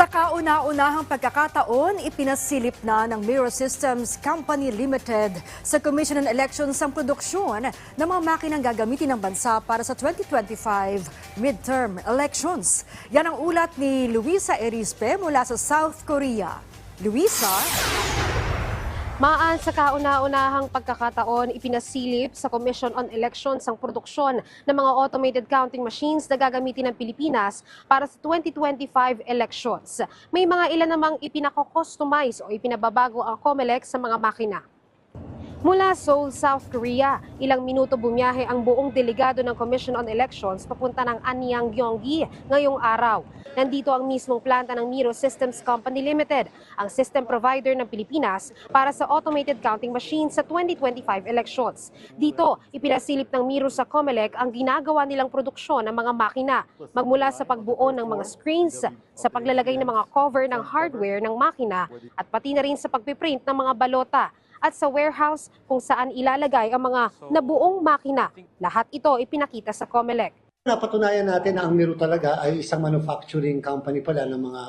Sa kauna-unahang pagkakataon, ipinasilip na ng Mirror Systems Company Limited sa Commission on Elections ang produksyon ng mga makinang gagamitin ng bansa para sa 2025 midterm elections. Yan ang ulat ni Luisa Erispe mula sa South Korea. Luisa? Maan sa kauna-unahang pagkakataon, ipinasilip sa Commission on Elections ang produksyon ng mga automated counting machines na gagamitin ng Pilipinas para sa 2025 elections. May mga ilan namang ipinako-customize o ipinababago ang COMELEC sa mga makina. Mula Seoul, South Korea, ilang minuto bumiyahe ang buong delegado ng Commission on Elections papunta ng Anyang Gyeonggi ngayong araw. Nandito ang mismong planta ng Miro Systems Company Limited, ang system provider ng Pilipinas para sa automated counting machines sa 2025 elections. Dito, ipinasilip ng Miro sa COMELEC ang ginagawa nilang produksyon ng mga makina, magmula sa pagbuo ng mga screens, sa paglalagay ng mga cover ng hardware ng makina, at pati na rin sa pagpiprint ng mga balota at sa warehouse kung saan ilalagay ang mga nabuong makina. Lahat ito ipinakita sa COMELEC. Napatunayan natin na ang Miro talaga ay isang manufacturing company pala ng mga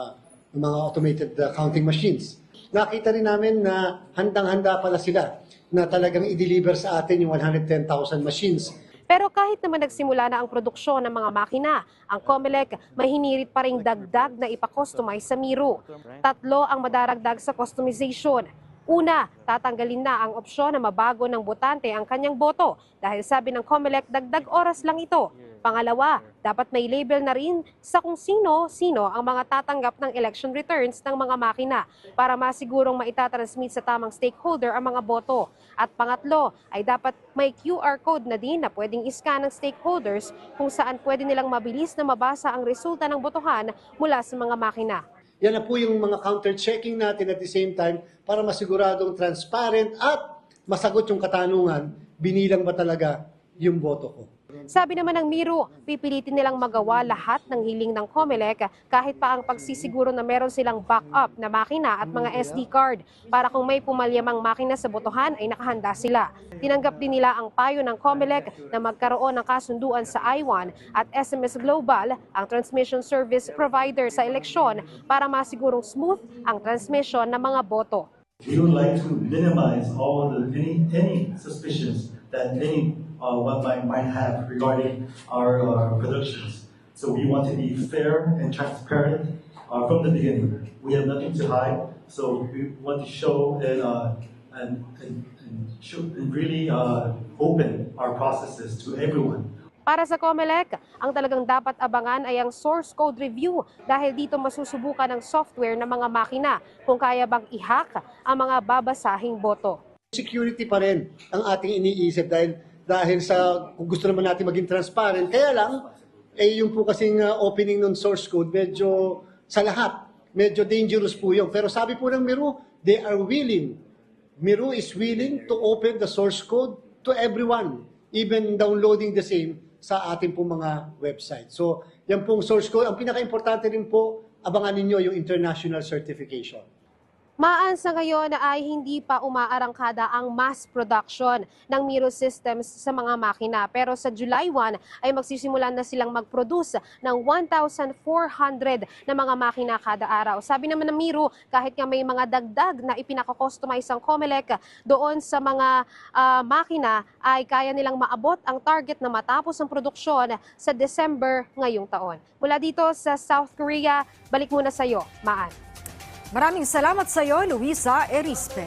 ng mga automated uh, counting machines. Nakita rin namin na handang-handa pala sila na talagang i-deliver sa atin yung 110,000 machines Pero kahit naman nagsimula na ang produksyon ng mga makina, ang COMELEC may hinirit pa ring dagdag na ipakustomize sa Miro. Tatlo ang madaragdag sa customization. Una, tatanggalin na ang opsyon na mabago ng botante ang kanyang boto dahil sabi ng COMELEC dagdag oras lang ito. Pangalawa, dapat may label na rin sa kung sino-sino ang mga tatanggap ng election returns ng mga makina para masigurong maitatransmit sa tamang stakeholder ang mga boto. At pangatlo, ay dapat may QR code na din na pwedeng iscan ng stakeholders kung saan pwede nilang mabilis na mabasa ang resulta ng botohan mula sa mga makina. Yan na po yung mga counter-checking natin at the same time para masiguradong transparent at masagot yung katanungan, binilang ba talaga yung boto ko. Sabi naman ng Miro, pipilitin nilang magawa lahat ng hiling ng COMELEC kahit pa ang pagsisiguro na meron silang backup na makina at mga SD card para kung may pumalyamang makina sa botohan ay nakahanda sila. Tinanggap din nila ang payo ng COMELEC na magkaroon ng kasunduan sa I1 at SMS Global, ang transmission service provider sa eleksyon para masigurong smooth ang transmission ng mga boto. We would like to minimize all the, any, any suspicions that any, uh, one might, might have regarding our, uh, productions. So we want to be fair and transparent, uh, from the beginning. We have nothing to hide, so we want to show and, uh, and, and, and show, and really, uh, open our processes to everyone. Para sa COMELEC, ang talagang dapat abangan ay ang source code review dahil dito masusubukan ng software ng mga makina kung kaya bang i-hack ang mga babasahing boto. Security pa rin ang ating iniisip dahil dahil sa kung gusto naman natin maging transparent. Kaya lang, eh yung po kasing uh, opening ng source code, medyo sa lahat, medyo dangerous po yun. Pero sabi po ng Miru, they are willing. Miru is willing to open the source code to everyone, even downloading the same sa ating po mga website. So, yan pong source code. Ang pinaka-importante rin po, abangan ninyo yung international certification. Maan sa ngayon ay hindi pa umaarangkada ang mass production ng Miro Systems sa mga makina. Pero sa July 1 ay magsisimulan na silang mag-produce ng 1,400 na mga makina kada araw. Sabi naman ng Miro, kahit nga may mga dagdag na ipinakakustomize ang COMELEC doon sa mga ah, makina ay kaya nilang maabot ang target na matapos ang produksyon sa December ngayong taon. Mula dito sa South Korea, balik muna sa iyo, Maan. Maraming salamat sa iyo, Luisa Erispe.